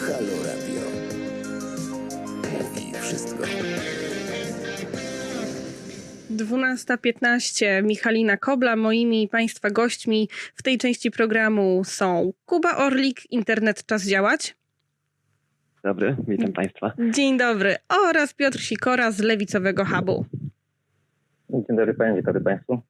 Halo Radio. Mówi wszystko. 12.15 Michalina Kobla. Moimi i Państwa gośćmi w tej części programu są Kuba Orlik, Internet Czas Działać. Dobry, witam Państwa. Dzień dobry. Oraz Piotr Sikora z Lewicowego Hubu. Dzień dobry Panie, dzień dobry Państwu.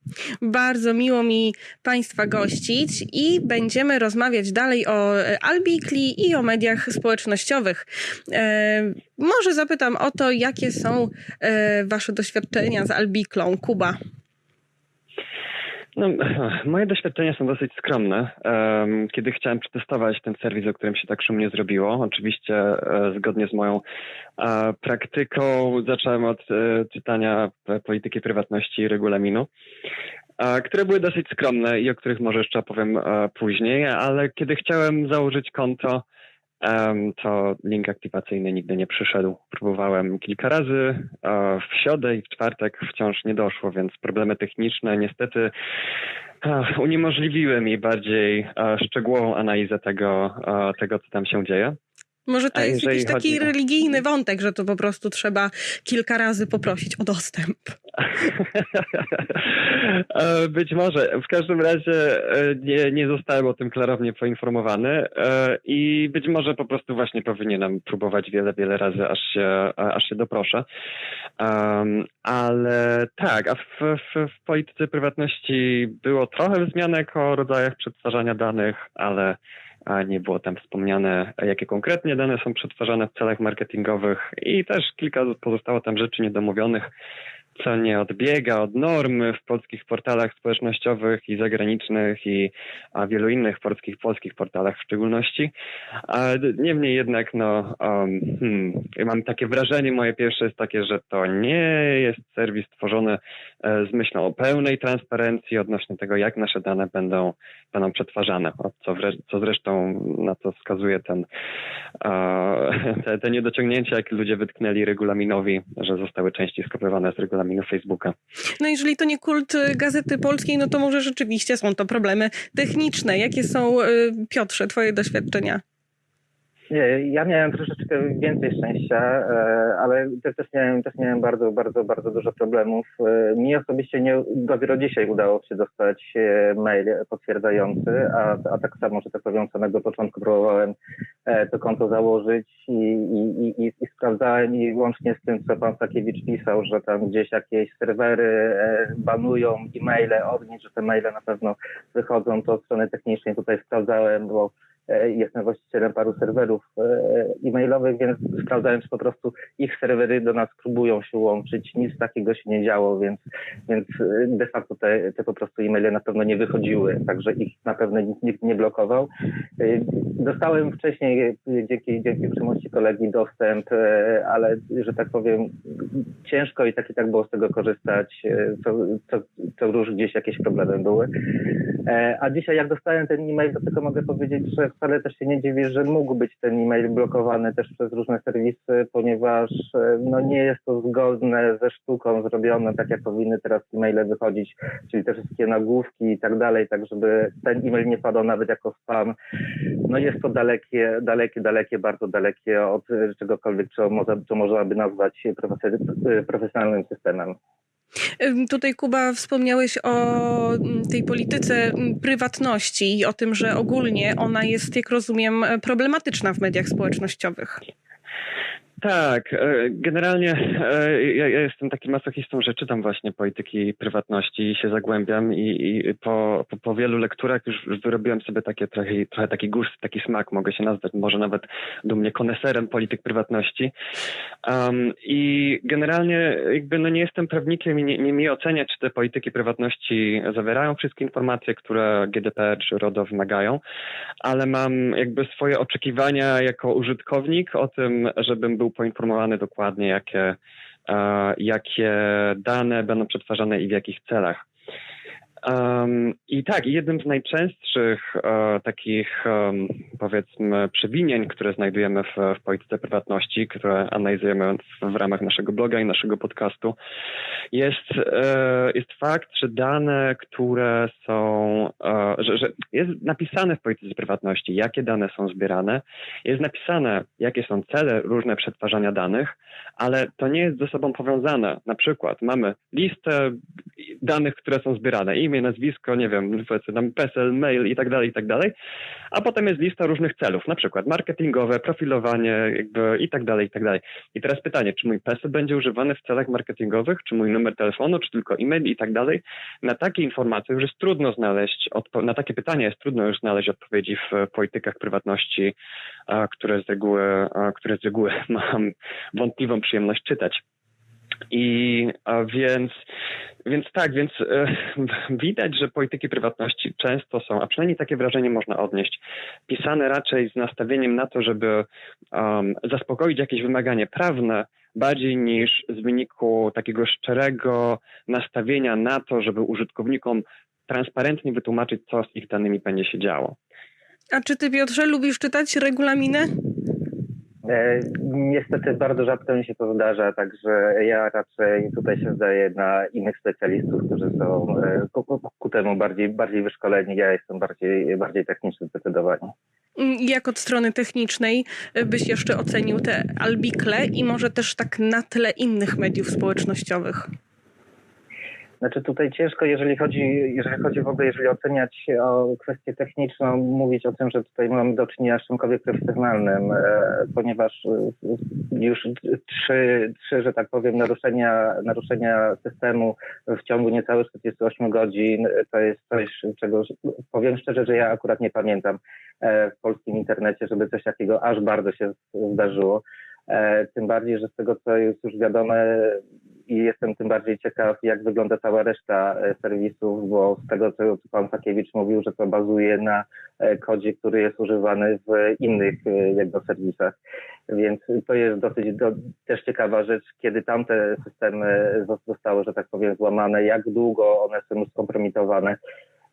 Bardzo miło mi Państwa gościć i będziemy rozmawiać dalej o e, Albikli i o mediach społecznościowych. E, może zapytam o to, jakie są e, Wasze doświadczenia z Albiklą. Kuba. No, moje doświadczenia są dosyć skromne. Kiedy chciałem przetestować ten serwis, o którym się tak szumnie zrobiło, oczywiście e, zgodnie z moją e, praktyką zacząłem od e, czytania polityki prywatności i regulaminu, które były dosyć skromne i o których może jeszcze opowiem później, ale kiedy chciałem założyć konto, to link aktywacyjny nigdy nie przyszedł. Próbowałem kilka razy, w środę i w czwartek wciąż nie doszło, więc problemy techniczne niestety e, uniemożliwiły mi bardziej e, szczegółową analizę tego, e, tego, co tam się dzieje. Może to jest jakiś taki o- religijny wątek, że to po prostu trzeba kilka razy poprosić o dostęp. E, Być może. W każdym razie e, nie, nie zostałem o tym klarownie poinformowany e, i być może po prostu właśnie powinienem próbować wiele, wiele razy, aż się, aż się doproszę. Um, ale tak, a w, w, w polityce prywatności było trochę wzmianek o rodzajach przetwarzania danych, ale nie było tam wspomniane, jakie konkretnie dane są przetwarzane w celach marketingowych. I też kilka pozostało tam rzeczy niedomówionych, co nie odbiega od normy w polskich portalach społecznościowych i zagranicznych i a wielu innych polskich, polskich portalach w szczególności. Niemniej jednak, no, um, hmm, mam takie wrażenie, moje pierwsze jest takie, że to nie jest serwis tworzony e, z myślą o pełnej transparencji odnośnie tego, jak nasze dane będą, będą przetwarzane, co, co zresztą na to wskazuje ten, te, te niedociągnięcia, jakie ludzie wytknęli regulaminowi, że zostały części skopiowane z regulaminu Facebooka. No jeżeli to nie kult y, Gazety Polskiej, no to może rzeczywiście są to problemy techniczne. Jakie są, y, Piotrze, twoje doświadczenia? Ja miałem troszeczkę więcej szczęścia, e, ale też, miałem, też miałem bardzo, bardzo, bardzo dużo problemów. E, Mi osobiście nie, dopiero dzisiaj udało się dostać e, mail potwierdzający, a, a tak samo, że tak powiem, samego początku próbowałem to konto założyć i, i, i, i, sprawdzałem i łącznie z tym, co pan Sakiewicz pisał, że tam gdzieś jakieś serwery banują e-maile od nich, że te maile na pewno wychodzą, to od strony technicznej tutaj sprawdzałem, bo Jestem właścicielem paru serwerów e, e-mailowych, więc sprawdzałem, czy po prostu ich serwery do nas próbują się łączyć. Nic takiego się nie działo, więc, więc e, de facto te, te po prostu e-maile na pewno nie wychodziły, także ich na pewno nikt, nie blokował. E, Dostałem wcześniej e, dzięki, dzięki uprzejmości kolegi dostęp, e, ale że tak powiem, ciężko i tak i tak było z tego korzystać. e, Co, co, róż gdzieś jakieś problemy były. E, A dzisiaj jak dostałem ten e-mail, to tylko mogę powiedzieć, że wcale też się nie dziwię, że mógł być ten e-mail blokowany też przez różne serwisy, ponieważ e, no, nie jest to zgodne ze sztuką zrobione, tak jak powinny teraz e-maile wychodzić, czyli te wszystkie nagłówki i tak dalej, tak żeby ten e-mail nie padał nawet jako spam. No jest to dalekie, dalekie, dalekie, bardzo dalekie od czegokolwiek, co, może, co można by nazwać profesjonalnym systemem. Tutaj, Kuba, wspomniałeś o mm, tej polityce mm, prywatności i o tym, że ogólnie ona jest, jak rozumiem, problematyczna w mediach społecznościowych. Tak, e, generalnie e, ja, ja jestem takim masochistą, że czytam właśnie polityki prywatności i się zagłębiam i, i po, po, po wielu lekturach już, już wyrobiłem sobie takie trochę, trochę taki gust, taki smak, mogę się nazwać może nawet dumnie koneserem polityk prywatności. Um, I generalnie jakby no nie jestem prawnikiem i nie, nie mi oceniać, czy te polityki prywatności zawierają wszystkie informacje, które GDPR czy RODO wymagają, ale mam jakby swoje oczekiwania jako użytkownik o tym, żebym był poinformowany dokładnie, jakie, e, jakie dane będą przetwarzane i w jakich celach. Um, I tak, jednym z najczęstszych e, takich, um, powiedzmy, przewinień, które znajdujemy w, w, polityce prywatności, które analizujemy w, w, ramach naszego bloga i naszego podcastu, jest, e, jest fakt, że dane, które są, e, że, że jest napisane w polityce prywatności, jakie dane są zbierane, jest napisane, jakie są cele różne przetwarzania danych, ale to nie jest ze sobą powiązane. Na przykład mamy listę danych, które są zbierane, imię, nazwisko, nie wiem, powiedzmy tam PESEL, mail i tak dalej, i tak dalej, a potem jest lista różnych celów, na przykład marketingowe, profilowanie jakby i tak dalej, i tak dalej. I teraz pytanie, czy mój PESEL będzie używany w celach marketingowych, czy mój numer telefonu, czy tylko e-mail i tak dalej. Na takie informacje już jest trudno znaleźć, na takie pytania jest trudno już znaleźć odpowiedzi w politykach prywatności, które z reguły, które z reguły mam wątpliwą przyjemność czytać. I więc, więc tak, więc e, widać, że polityki prywatności często są, a przynajmniej takie wrażenie można odnieść, pisane raczej z nastawieniem na to, żeby um, zaspokoić jakieś wymaganie prawne, bardziej niż z wyniku takiego szczerego nastawienia na to, żeby użytkownikom transparentnie wytłumaczyć, co z ich danymi będzie się działo. A czy ty, Piotrze, lubisz czytać regulaminy? E, niestety bardzo rzadko mi się to zdarza, także ja raczej tutaj się zdaję na innych specjalistów, którzy są e, ku, temu bardziej, bardziej wyszkoleni. Ja jestem bardziej, bardziej techniczny zdecydowanie. Mm, jak od strony technicznej e, byś jeszcze ocenił te albikle i może też tak na tle innych mediów społecznościowych? Znaczy tutaj ciężko, jeżeli chodzi, jeżeli chodzi w ogóle, jeżeli oceniać o kwestię techniczną, mówić o tym, że tutaj mamy do czynienia z czymś profesjonalnym, e, ponieważ e, już trzy, trzy, że tak powiem, naruszenia, naruszenia systemu w ciągu niecałych 48 godzin to jest coś, czego powiem szczerze, że ja akurat nie pamiętam e, w polskim internecie, żeby coś takiego aż bardzo się zdarzyło. Tym bardziej, że z tego, co jest już wiadome, i jestem tym bardziej ciekaw, jak wygląda cała reszta e, serwisów, bo z tego, co pan Sakiewicz mówił, że to bazuje na e, kodzie, który jest używany w innych e, jego serwisach. Więc to jest dosyć do, też ciekawa rzecz, kiedy tamte systemy zostały, że tak powiem, złamane, jak długo one są skompromitowane.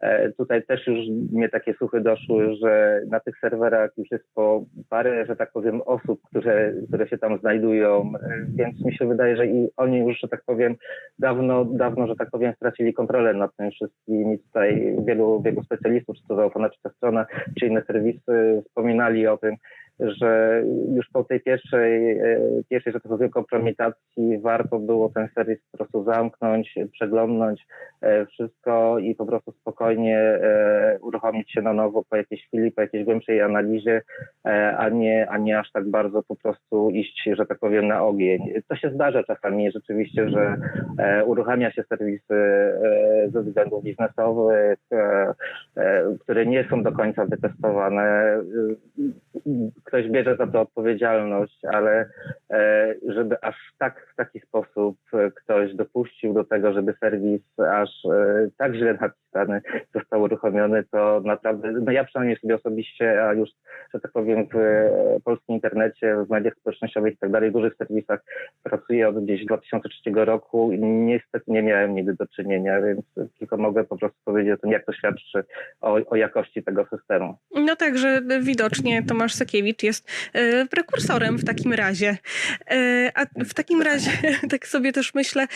E, tutaj też już mnie takie słuchy doszły, że na tych serwerach już jest po parę, że tak powiem, osób, które, które się tam znajdują, e, więc mi się wydaje, że i oni już, że tak powiem, dawno, dawno, że tak powiem, stracili kontrolę nad tym wszystkim. I tutaj wielu, wielu specjalistów, czy to zaufana, czy ta strona, czy inne serwisy wspominali o tym, że już po tej pierwszej, e, pierwszej że tak powiem, kompromitacji warto było ten serwis po prostu zamknąć, przeglądnąć wszystko i po prostu spokojnie e, uruchomić się na nowo po jakiejś chwili, po jakiejś głębszej analizie, e, a, nie, a nie aż tak bardzo po prostu iść, że tak powiem, na ogień. To się zdarza czasami rzeczywiście, że e, uruchamia się serwisy ze względów biznesowych, które nie są do końca wytestowane. Ktoś bierze za to odpowiedzialność, ale żeby aż tak w taki sposób ktoś dopuścił do tego, żeby serwis aż tak źle napisany został uruchomiony, to naprawdę, no ja przynajmniej sobie osobiście, a już, że tak powiem, w e, polskim internecie, w mediach społecznościowych i tak dalej, w dużych serwisach pracuję od gdzieś 2003 roku i niestety nie miałem nigdy do czynienia, więc tylko mogę po prostu powiedzieć o tym, jak to świadczy o, o jakości tego systemu. No tak, że widocznie Tomasz Jest e, prekursorem w takim razie. E, a w takim razie, tak sobie też myślę,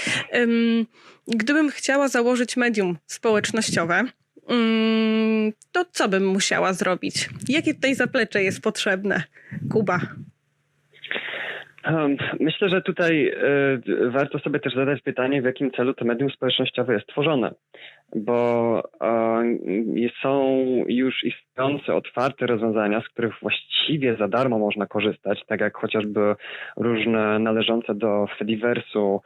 gdybym chciała założyć medium społecznościowe, Mm, to co bym musiała zrobić? Jakie tutaj zaplecze jest potrzebne? Kuba. Myślę, że tutaj y, warto sobie też zadać pytanie, w jakim celu to medium społecznościowe jest tworzone, bo y, są już istniejące otwarte rozwiązania, z których właściwie za darmo można korzystać, tak jak chociażby różne należące do Fediversu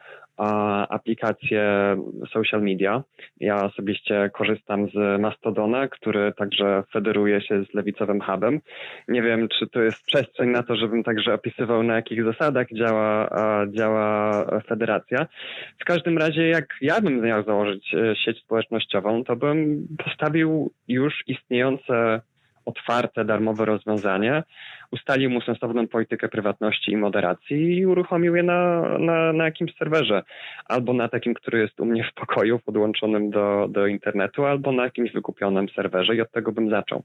aplikacje social media. Ja osobiście korzystam z Mastodona, który także federuje się z lewicowym hubem. Nie wiem, czy to jest przestrzeń na to, żebym także opisywał, na jakich zasadach działa, działa federacja. W każdym razie, jak ja bym miał założyć e, sieć społecznościową, to bym postawił już istniejące otwarte, darmowe rozwiązanie, ustalił mu sensowną politykę prywatności i moderacji i uruchomił je na, na, na jakimś serwerze. Albo na takim, który jest u mnie w pokoju, podłączonym do, do internetu, albo na jakimś wykupionym serwerze i od tego bym zaczął.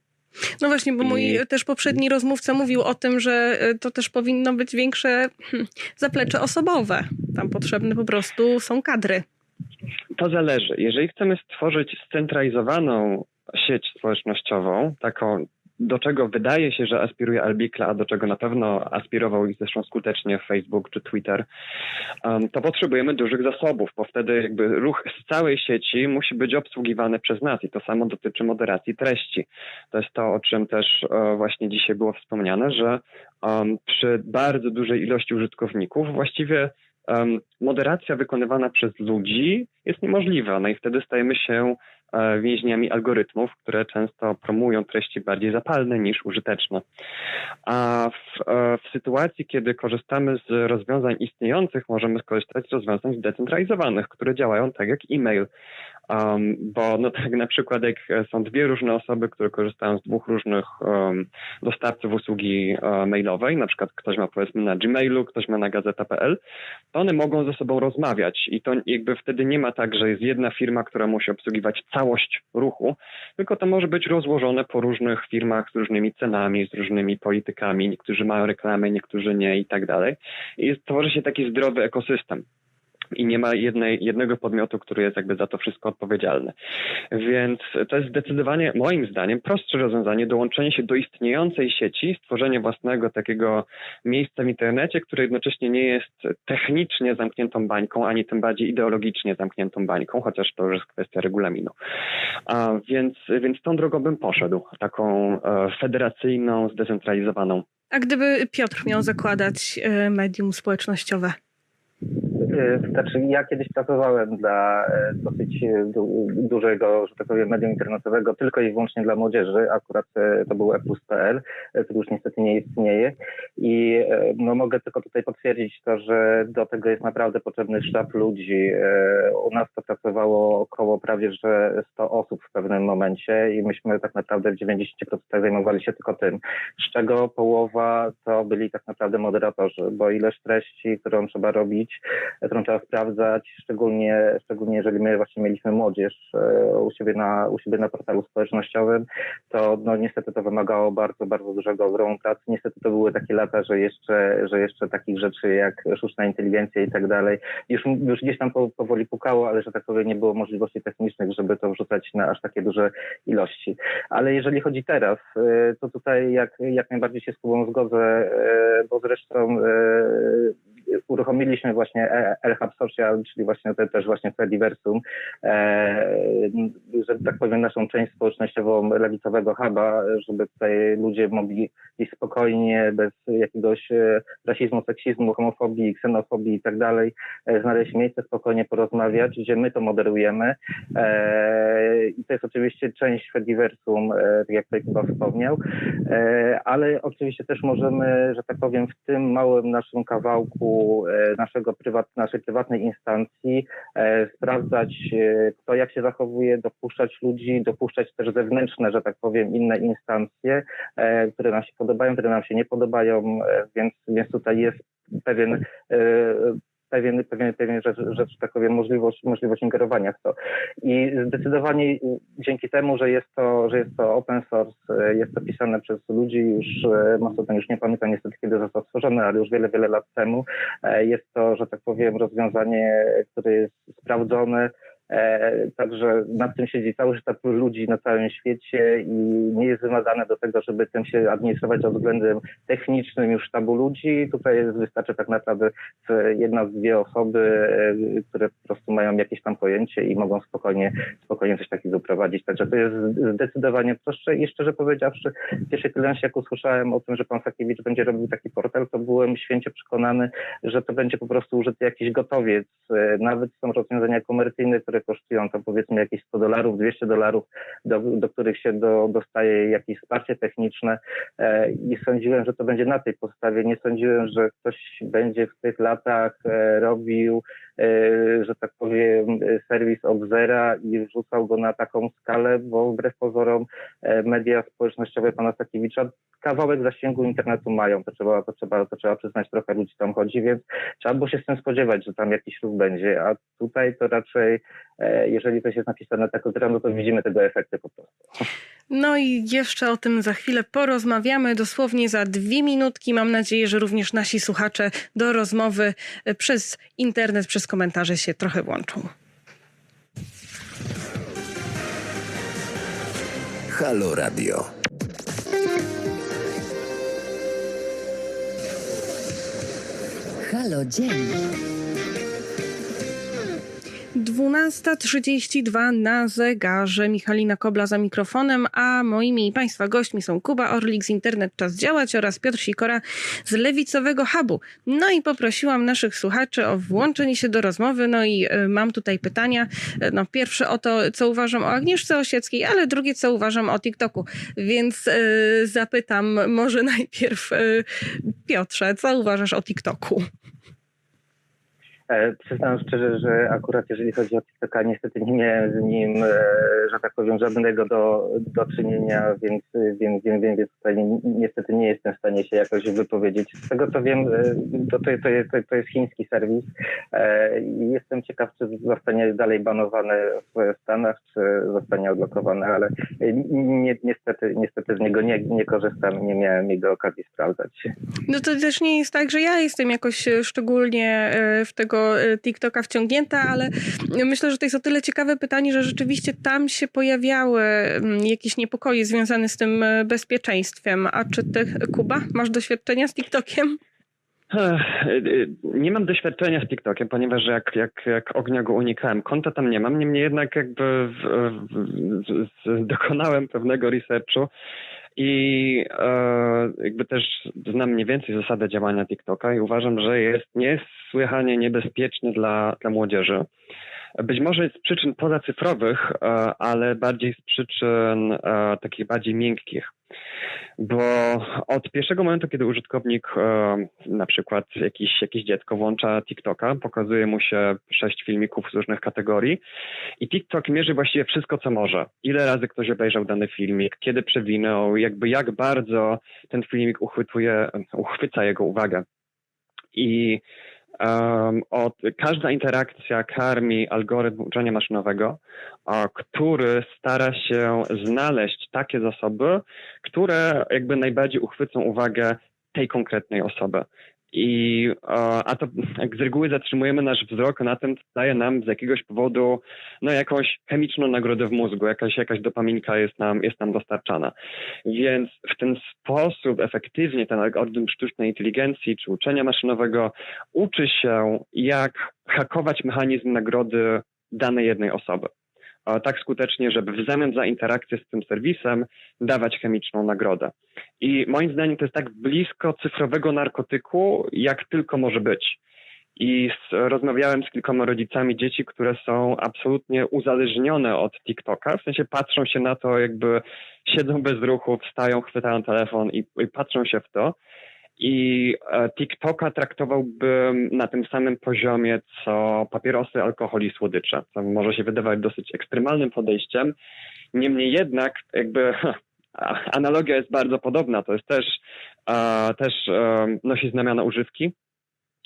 No właśnie, bo mój też poprzedni rozmówca mówił o tym, że e, to też powinno być większe hmm, zaplecze osobowe. Tam potrzebne po prostu są kadry. To zależy. Jeżeli chcemy stworzyć scentralizowaną sieć społecznościową, taką, do czego wydaje się, że aspiruje Albikla, a do czego na pewno aspirował i zresztą skutecznie Facebook czy Twitter, um, to potrzebujemy dużych zasobów, bo wtedy jakby ruch z całej sieci musi być obsługiwany przez nas i to samo dotyczy moderacji treści. To jest to, o czym też e, właśnie dzisiaj było wspomniane, że um, przy bardzo dużej ilości użytkowników właściwie um, moderacja wykonywana przez ludzi jest niemożliwa. No i wtedy stajemy się więźniami algorytmów, które często promują treści bardziej zapalne niż użyteczne. A w, e, w sytuacji, kiedy korzystamy z rozwiązań istniejących, możemy skorzystać z rozwiązań zdecentralizowanych, które działają tak jak e-mail. Um, bo no tak na przykład jak e, są dwie różne osoby, które korzystają z dwóch różnych um, dostawców usługi e, mailowej, na przykład ktoś ma powiedzmy na Gmailu, ktoś ma na gazeta.pl, to one mogą ze sobą rozmawiać i to jakby wtedy nie ma tak, że jest jedna firma, która musi obsługiwać całość ruchu, tylko to może być rozłożone po różnych firmach z różnymi cenami, z różnymi politykami, niektórzy mają reklamy, niektórzy nie i tak dalej. I tworzy się taki zdrowy ekosystem i nie ma jednej, jednego podmiotu, który jest jakby za to wszystko odpowiedzialny. Więc to jest zdecydowanie, moim zdaniem, prostsze rozwiązanie dołączenie się do istniejącej sieci, stworzenie własnego takiego miejsca w internecie, które jednocześnie nie jest technicznie zamkniętą bańką, ani tym bardziej ideologicznie zamkniętą bańką, chociaż to już jest kwestia regulaminu. A, więc, więc tą drogą bym poszedł, taką e, federacyjną, zdecentralizowaną. A gdyby Piotr miał zakładać e, medium społecznościowe? Y, Znaczy, ja kiedyś pracowałem dla e, dosyć e, du- dużego, że tak powiem, medium internetowego, tylko i wyłącznie dla młodzieży. Akurat e, to był epus.pl, e, który już niestety nie istnieje. I e, no, mogę tylko tutaj potwierdzić to, że do tego jest naprawdę potrzebny sztab ludzi. E, U nas to pracowało około prawie że 100 osób w pewnym momencie i myśmy tak naprawdę w 90% zajmowali się tylko tym, z czego połowa to byli tak naprawdę moderatorzy, bo ilość treści, którą trzeba robić, którą trzeba sprawdzać, szczególnie, szczególnie jeżeli my właśnie mieliśmy młodzież e, u siebie na, u siebie na portalu społecznościowym, to no niestety to wymagało bardzo, bardzo dużego ogromu pracy. Niestety to były takie lata, że jeszcze, że jeszcze takich rzeczy jak sztuczna inteligencja i tak dalej, już, już gdzieś tam po, powoli pukało, ale że tak powiem nie było możliwości technicznych, żeby to wrzucać na aż takie duże ilości. Ale jeżeli chodzi teraz, e, to tutaj jak, jak najbardziej się z Kubą zgodzę, e, bo zresztą uruchomiliśmy właśnie E- LHub Social, czyli właśnie te, też właśnie Fediversum, e, że tak powiem naszą część społecznościową lewicowego huba, żeby tutaj ludzie mogli gdzieś spokojnie, bez jakiegoś e, rasizmu, seksizmu, homofobii, ksenofobii i tak dalej, e, znaleźć miejsce, spokojnie porozmawiać, gdzie my to moderujemy. E, I to jest oczywiście część Fediversum, tak jak tutaj chyba wspomniał, ale oczywiście też możemy, że tak powiem, w tym małym naszym kawałku naszego prywat, naszej prywatnej instancji sprawdzać, kto jak się zachowuje, dopuszczać ludzi, dopuszczać też zewnętrzne, że tak powiem, inne instancje, e, które nam się podobają, które nam się nie podobają, e, więc, więc tutaj jest pewien e, pewien, pewien, pewien rzecz, rzecz, tak powiem, możliwość, możliwość ingerowania w to. I zdecydowanie dzięki temu, że jest to, że jest to open source, jest to pisane przez ludzi już, Mastodon już nie pamiętam niestety kiedy został stworzony, ale już wiele, wiele lat temu, jest to, że tak powiem, rozwiązanie, które jest sprawdzone, także nad tym siedzi cały sztab ludzi na całym świecie i nie jest wymagane do tego, żeby tym się administrować pod względem technicznym już sztabu ludzi. Tutaj wystarczy tak naprawdę jedna dwie osoby, e, które po prostu mają jakieś tam pojęcie i mogą spokojnie, spokojnie coś takiego prowadzić. Także to jest zdecydowanie prostsze i szczerze powiedziawszy, w pierwszej kolejności jak usłyszałem o tym, że pan Sakiewicz będzie robił taki portal, to byłem święcie przekonany, że to będzie po prostu użyty jakiś gotowiec. E, Nawet są rozwiązania komercyjne, które kosztują to powiedzmy jakieś 100 dolarów, 200 dolarów, do, do których się do, dostaje jakieś wsparcie techniczne e, i sądziłem, że to będzie na tej podstawie. Nie sądziłem, że ktoś będzie w tych latach e, robił e, że tak powiem, serwis od zera i wrzucał go na taką skalę, bo wbrew pozorom media społecznościowe pana Sakiewicza kawałek zasięgu internetu mają. To trzeba, to trzeba, to trzeba przyznać, trochę ludzi tam chodzi, więc trzeba było się z tym spodziewać, że tam jakiś ruch będzie, a tutaj to raczej, jeżeli coś jest napisane tak od zera, no to widzimy tego efekty po prostu. No i jeszcze o tym za chwilę porozmawiamy, dosłownie za dwie minutki. Mam nadzieję, że również nasi słuchacze do rozmowy e, przez internet, przez komentarze się trochę włączą. Halo Radio. Halo Dzień. 12.32 na zegarze. Michalina Kobla za mikrofonem, a moimi i Państwa gośćmi są Kuba Orlik z Internet Czas Działać oraz Piotr Sikora z Lewicowego Hubu. No i poprosiłam naszych słuchaczy o włączenie się do rozmowy. No i y, mam tutaj pytania. Y, No pierwsze o to, co uważam o Agnieszce Osieckiej, ale drugie, co uważam o TikToku. Więc y, zapytam może najpierw Piotrze, co uważasz o TikToku? E, przyznam szczerze, że akurat jeżeli chodzi o TikToka, niestety nie miałem z nim, e, że tak powiem, żadnego do, do czynienia, więc, więc, więc, więc tutaj ni- niestety nie jestem w stanie się jakoś wypowiedzieć. Z tego co wiem, e, to, to, to, jest, to jest chiński serwis i jestem ciekaw, czy zostanie dalej banowany w Stanach, czy zostanie odblokowany, ale ni- niestety, niestety z niego nie, nie korzystam, nie miałem jego okazji sprawdzać. No to też nie jest tak, że ja jestem jakoś szczególnie w tego e, TikToka wciągnięta, ale myślę, że to jest o tyle ciekawe pytanie, że rzeczywiście tam się pojawiały mm, jakieś niepokoje związane z tym e, bezpieczeństwem. A czy ty, Kuba, masz doświadczenia z TikTokiem? Y, Nie mam doświadczenia z TikTokiem, ponieważ jak, jak, jak ognia go unikałem. Konta tam nie mam, niemniej jednak jakby w, w, w, dokonałem pewnego researchu i e, jakby też znam mniej więcej zasadę działania TikToka i uważam, że jest niesłychanie niebezpieczny dla, dla młodzieży. Być może z przyczyn pozacyfrowych, e, ale bardziej z przyczyn e, takich bardziej miękkich. Bo od pierwszego momentu, kiedy użytkownik, e, na przykład jakiś, jakieś dziecko włącza TikToka, pokazuje mu się sześć filmików z różnych kategorii i TikTok mierzy właściwie wszystko, co może. Ile razy ktoś obejrzał dany filmik, kiedy przewinął, jakby jak bardzo ten filmik uchwytuje, uchwyca jego uwagę. I um, od, każda interakcja karmi algorytm uczenia maszynowego, a, który stara się znaleźć takie zasoby, które jakby najbardziej uchwycą uwagę tej konkretnej osoby. I a, to jak z reguły zatrzymujemy nasz wzrok na tym, co daje nam z jakiegoś powodu no, jakąś chemiczną nagrodę w mózgu, jakaś, jakaś dopaminka jest nam, jest nam dostarczana. Więc w ten sposób efektywnie ten algorytm sztucznej inteligencji czy uczenia maszynowego uczy się, jak hakować mechanizm nagrody danej jednej osoby. Tak skutecznie, żeby w zamian za interakcję z tym serwisem dawać chemiczną nagrodę. I moim zdaniem to jest tak blisko cyfrowego narkotyku, jak tylko może być. I z, rozmawiałem z kilkoma rodzicami dzieci, które są absolutnie uzależnione od TikToka. W sensie patrzą się na to, jakby siedzą bez ruchu, wstają, chwytają telefon i, i patrzą się w to. I e, TikToka traktowałbym na tym samym poziomie, co papierosy, alkohol i słodycze. To może się wydawać dosyć ekstremalnym podejściem. Niemniej jednak, jakby analogia jest bardzo podobna. To jest też, e, też e, nosi znamiona używki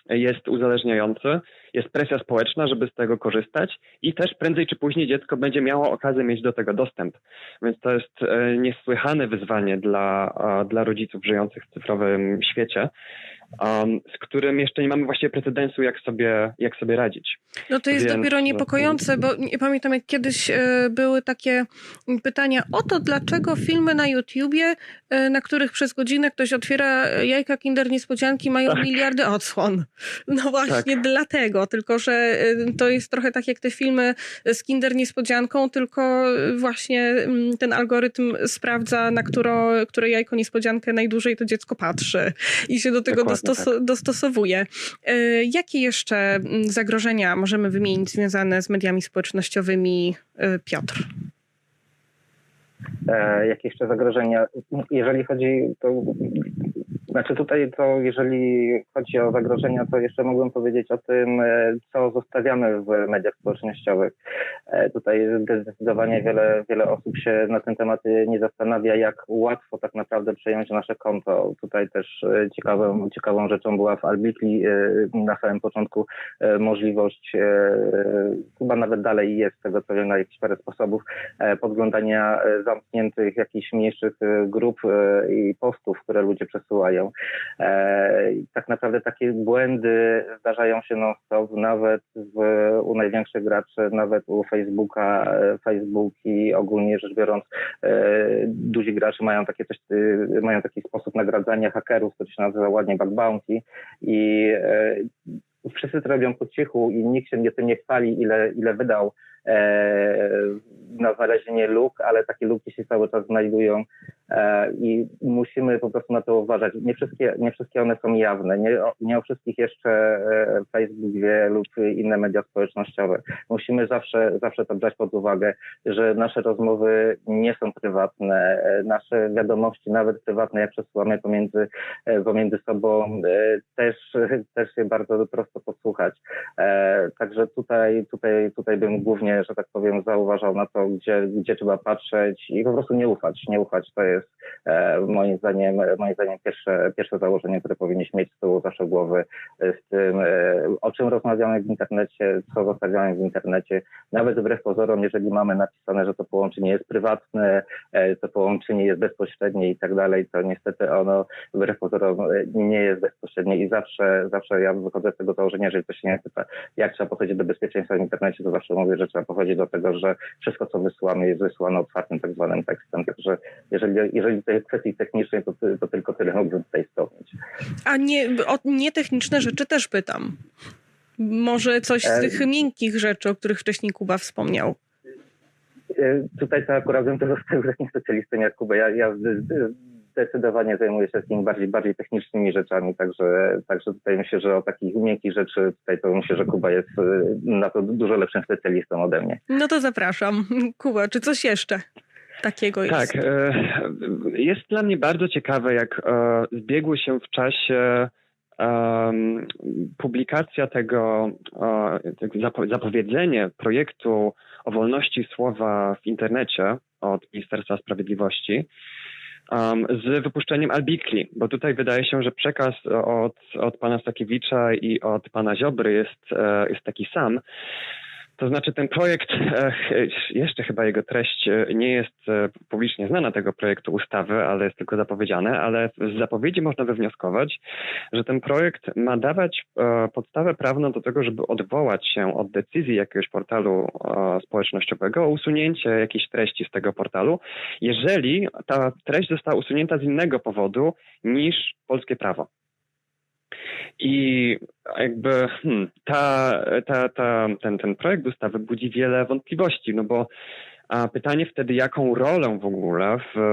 jest uzależniający, jest presja społeczna, żeby z tego korzystać i też prędzej czy później dziecko będzie miało okazję mieć do tego dostęp. Więc to jest e, niesłychane wyzwanie dla, dla rodziców żyjących w cyfrowym świecie, um, z którym jeszcze nie mamy właściwie precedensu, jak sobie, jak sobie radzić. No to jest Więc- dopiero niepokojące, bo nie pamiętam jak kiedyś e, były takie pytania o to, dlaczego filmy na YouTubie, e, na których przez godzinę ktoś otwiera jajka Kinder Niespodzianki mają Tak. miliardy odsłon. No właśnie dlatego, tylko że e, to jest trochę tak jak te filmy z Kinder Niespodzianką, tylko właśnie mm, ten algorytm sprawdza, na którą, które jajko niespodziankę najdłużej to dziecko patrzy i się do tego Dokładnie dostos- dostosowuje. E, Jakie jeszcze mm, zagrożenia możemy wymienić związane z mediami społecznościowymi, e, Piotr? e, jakie jeszcze zagrożenia. Jeżeli chodzi, to Znaczy tutaj to, jeżeli chodzi o zagrożenia, to jeszcze mógłbym powiedzieć o tym, e, co zostawiamy w mediach społecznościowych. E, tutaj zdecydowanie wiele, wiele osób się na ten temat nie zastanawia, jak łatwo tak naprawdę przejąć nasze konto. Tutaj też e, ciekawą, ciekawą rzeczą była w Albitli na samym początku możliwość, chyba nawet dalej jest tego co wiem na jakichś parę sposobów, podglądania zamkniętych jakichś mniejszych grup i postów, które ludzie przesyłają E, tak naprawdę takie błędy zdarzają się non-stop, nawet w, u największych graczy, nawet u Facebooka, e, Facebooki, ogólnie rzecz biorąc, e, duzi gracze mają takie coś, mają taki sposób nagradzania hakerów, który się nazywa ładnie bug bounty i wszyscy to robią po cichu i nikt się nie tym nie chwali, ile, ile wydał na znalezienie luk, ale takie luki się cały czas znajdują E, i musimy po prostu na to uważać. Nie wszystkie, nie wszystkie one są jawne, nie, nie o wszystkich jeszcze e, Facebook wie lub inne media społecznościowe. Musimy zawsze, zawsze to brać pod uwagę, że nasze rozmowy nie są prywatne, e, nasze wiadomości, nawet prywatne, jak przesyłamy pomiędzy, pomiędzy sobą, też, też się bardzo prosto posłuchać. Także tutaj, tutaj, tutaj bym głównie, że tak powiem, zauważał na to, gdzie, gdzie trzeba patrzeć i po prostu nie ufać, nie ufać. To jest e, moim zdaniem, moim zdaniem pierwsze, pierwsze założenie, które powinniśmy mieć z tyłu zawsze głowy e, z tym, e, o czym rozmawiamy w internecie, co zostawiamy w internecie. Nawet wbrew pozorom, jeżeli mamy napisane, że to połączenie jest prywatne, to połączenie jest bezpośrednie i tak dalej, to niestety ono wbrew pozorom nie jest bezpośrednie i zawsze, zawsze ja wychodzę z tego założenia, że ktoś nie pyta, jak trzeba podchodzić do bezpieczeństwa w internecie, to zawsze mówię, że trzeba podchodzić do tego, że wszystko, co wysyłamy, jest wysyłane otwartym tak zwanym tekstem. Także jeżeli jeżeli to jest kwestii technicznej, to, to tylko tyle mógłbym tutaj wspomnieć. A nie, o nietechniczne rzeczy też pytam. Może coś z e, tych miękkich rzeczy, o których wcześniej Kuba wspomniał. E, tutaj to akurat bym to zostawił takim specjalistą jak Kuba. Ja, ja zdecydowanie zajmuję się takimi bardziej, bardziej technicznymi rzeczami, także, także tutaj myślę, że o takich miękkich rzeczy tutaj to myślę, że Kuba jest e, na to dużo lepszym specjalistą ode mnie. No to zapraszam. Kuba, czy coś jeszcze? takiego jest. Tak. Jest dla mnie bardzo ciekawe, jak zbiegły się w czasie publikacja tego, zapowiedzenie projektu o wolności słowa w internecie od Ministerstwa Sprawiedliwości z wypuszczeniem Albikli, bo tutaj wydaje się, że przekaz od, od pana Stakiewicza i od pana Ziobry jest, e, jest taki sam. To znaczy ten projekt, jeszcze chyba jego treść e, nie jest e, publicznie znana tego projektu ustawy, ale jest tylko zapowiedziane, ale z zapowiedzi można wywnioskować, że ten projekt ma dawać podstawę prawną do tego, żeby odwołać się od decyzji jakiegoś portalu społecznościowego o usunięcie jakiejś treści z tego portalu, jeżeli ta treść została usunięta z innego powodu niż polskie prawo. I jakby hmm, ta, ta, ta, ten, ten projekt ustawy budzi wiele wątpliwości, no bo a pytanie wtedy, jaką rolę w ogóle w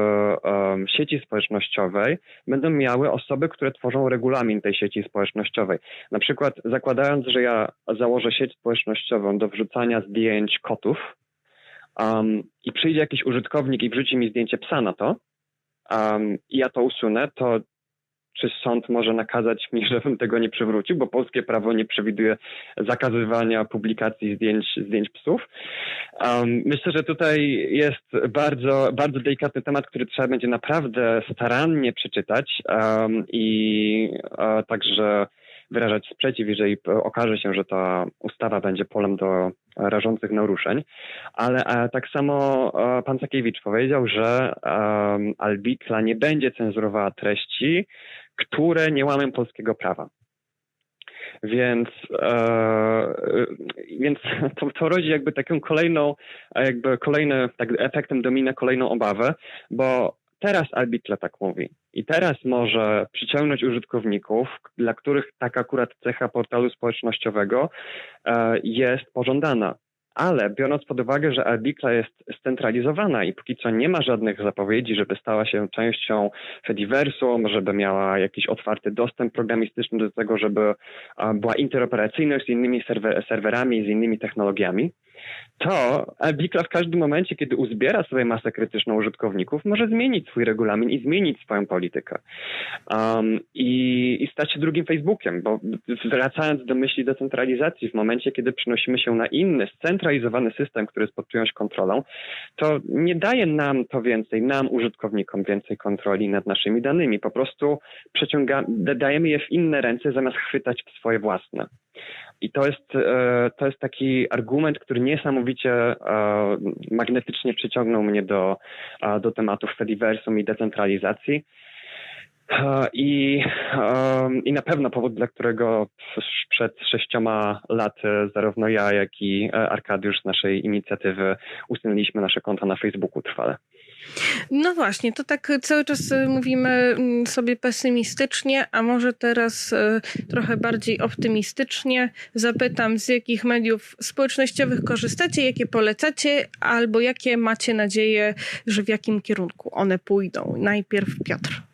sieci społecznościowej będą miały osoby, które tworzą regulamin tej sieci społecznościowej. Na przykład zakładając, że ja założę sieć społecznościową do wrzucania zdjęć kotów um, i przyjdzie jakiś użytkownik i wrzuci mi zdjęcie psa na to, um, i ja to usunę, to czy sąd może nakazać mi, żebym tego nie przywrócił, bo polskie prawo nie przewiduje zakazywania publikacji zdjęć, zdjęć psów. Um, myślę, że tutaj jest bardzo, bardzo delikatny temat, który trzeba będzie naprawdę starannie przeczytać um, i uh, także wyrażać sprzeciw, jeżeli okaże się, że ta ustawa będzie polem do rażących naruszeń. Ale e, tak samo e, pan Sakiewicz powiedział, że Albikla nie będzie cenzurowała treści, które nie łamią polskiego prawa. Więc, e, więc to, to rodzi jakby taką kolejną, jakby kolejny, tak efektem domina kolejną obawę, bo teraz Albitle tak mówi. I teraz może przyciągnąć użytkowników, dla których taka akurat cecha portalu społecznościowego e, jest pożądana. Ale biorąc pod uwagę, że Albikla jest scentralizowana i póki co nie ma żadnych zapowiedzi, żeby stała się częścią Fediversum, żeby miała jakiś otwarty dostęp programistyczny do tego, żeby była interoperacyjność z innymi serwer serwerami, z innymi technologiami, to Bikla w każdym momencie, kiedy uzbiera sobie masę krytyczną użytkowników, może zmienić swój regulamin i zmienić swoją politykę. Um, i, I stać się drugim Facebookiem, bo wracając do myśli decentralizacji, w momencie, kiedy przenosimy się na inny, scentralizowany system, który jest pod czyjąś kontrolą, to nie daje nam to więcej, nam użytkownikom więcej kontroli nad naszymi danymi. Po prostu przeciąga, dajemy je w inne ręce, zamiast chwytać w swoje własne. I to jest, e, to jest taki argument, który niesamowicie e, magnetycznie przyciągnął mnie do, e, do tematów Fediversum i decentralizacji. I, I na pewno powód, dla którego przed sześcioma laty zarówno ja, jak i Arkadiusz z naszej inicjatywy usunęliśmy nasze konta na Facebooku trwale. No właśnie, to tak cały czas y, mówimy mm, sobie pesymistycznie, a może teraz y, trochę bardziej optymistycznie. Zapytam, z jakich mediów społecznościowych korzystacie, jakie polecacie, albo jakie macie nadzieję, że w jakim kierunku one pójdą. Najpierw Piotr.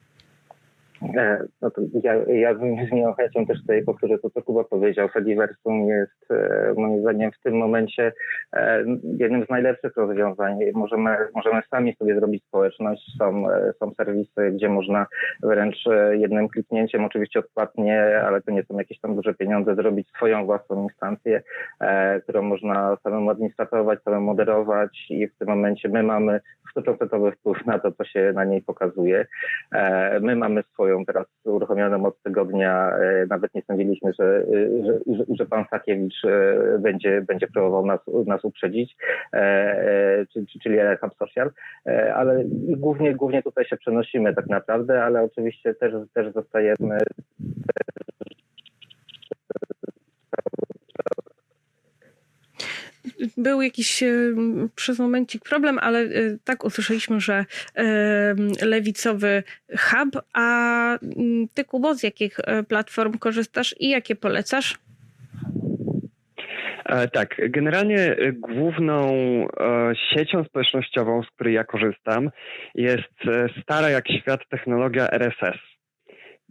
E, No to ja, ja z miłą chęcią też tutaj powtórzę to, co Kuba powiedział. Fediversum jest e, moim zdaniem w tym momencie e, jednym z najlepszych rozwiązań. Możemy, możemy sami sobie zrobić społeczność. Są, są serwisy, gdzie można wręcz jednym kliknięciem, oczywiście odpłatnie, ale to nie są jakieś tam duże pieniądze, zrobić swoją własną instancję, którą można samemu administrować, samemu moderować i w tym momencie my mamy 100% wpływ na to, co się na niej pokazuje. My mamy swoją teraz uruchomioną od tygodnia, e, nawet nie sądziliśmy, że, że, że, że pan Sakiewicz e, będzie, będzie próbował nas, nas uprzedzić, e, e, czy- czy- czyli Hub Social, E, ale głównie, głównie tutaj się przenosimy tak naprawdę, ale oczywiście też, też zostajemy Był jakiś e, przez momencik problem, ale e, tak usłyszeliśmy, że e, lewicowy hub, a mm, ty Kubo, z jakich platform korzystasz i jakie polecasz? Tak, generalnie główną siecią społecznościową, z której ja korzystam, jest stara jak świat technologia RSS.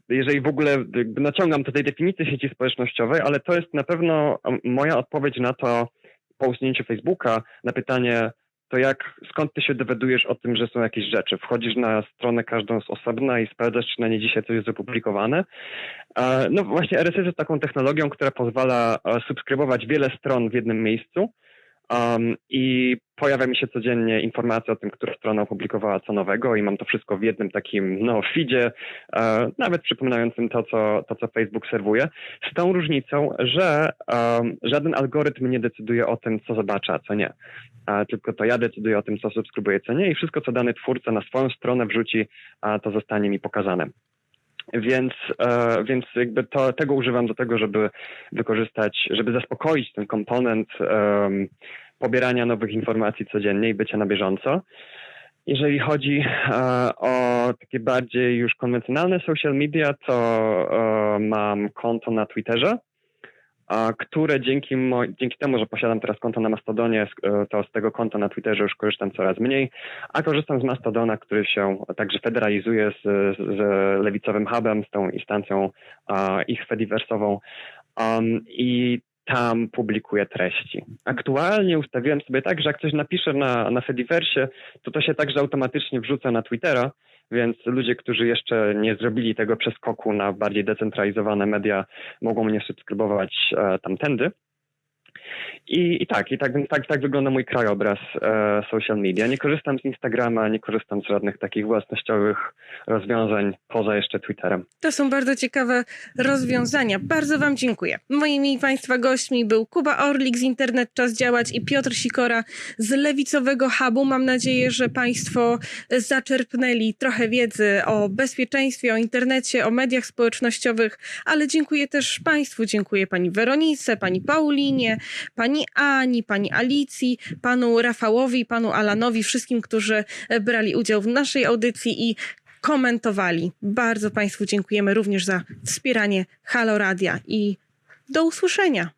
Jeżeli w ogóle naciągam tutaj definicję sieci społecznościowej, ale to jest na pewno moja odpowiedź na to po usunięciu Facebooka, na pytanie, to jak, skąd ty się dowiadujesz o tym, że są jakieś rzeczy? Wchodzisz na stronę każdą z osobna i sprawdzasz, czy na niej dzisiaj coś jest opublikowane. No właśnie RSS jest taką technologią, która pozwala e, subskrybować wiele stron w jednym miejscu um, i pojawia mi się codziennie informacja o tym, która strona opublikowała co nowego i mam to wszystko w jednym takim no, feedzie, e, nawet przypominającym to co, to, co Facebook serwuje, z tą różnicą, że żaden algorytm nie decyduje o tym, co zobaczę, a co nie. A tylko to ja decyduję o tym, co subskrybuję, co nie i wszystko, co dany twórca na swoją stronę wrzuci, a to zostanie mi pokazane. Więc, e, więc jakby to, tego używam do tego, żeby wykorzystać, żeby zaspokoić ten komponent pobierania nowych informacji codziennie i bycia na bieżąco. Jeżeli chodzi e, o takie bardziej już konwencjonalne social media, to e, mam konto na Twitterze, a które dzięki, dzięki temu, że posiadam teraz konto na Mastodonie, e, to z tego konta na Twitterze już korzystam coraz mniej, a korzystam z Mastodona, który się także federalizuje z, z, lewicowym hubem, z tą instancją ich fediversową. Um, i tam publikuję treści. Aktualnie ustawiłem sobie tak, że jak coś napiszę na, na Fediversie, to to się także automatycznie wrzuca na Twittera, więc ludzie, którzy jeszcze nie zrobili tego przeskoku na bardziej decentralizowane media, mogą mnie subskrybować e, tamtędy. I, I tak, i tak, tak, tak wygląda mój krajobraz e, social media. Nie korzystam z Instagrama, nie korzystam z żadnych takich własnościowych rozwiązań poza jeszcze Twitterem. To są bardzo ciekawe rozwiązania. Bardzo Wam dziękuję. Moimi Państwa gośćmi był Kuba Orlik z Internet Czas Działać i Piotr Sikora z Lewicowego Hubu. Mam nadzieję, że Państwo zaczerpnęli trochę wiedzy o bezpieczeństwie, o internecie, o mediach społecznościowych, ale dziękuję też Państwu. Dziękuję Pani Weronice, Pani Paulinie, Pani Ani, Pani Alicji, Panu Rafałowi, Panu Alanowi, wszystkim, którzy e, brali udział w naszej audycji i komentowali. Bardzo Państwu dziękujemy również za wspieranie Halo Radia i do usłyszenia.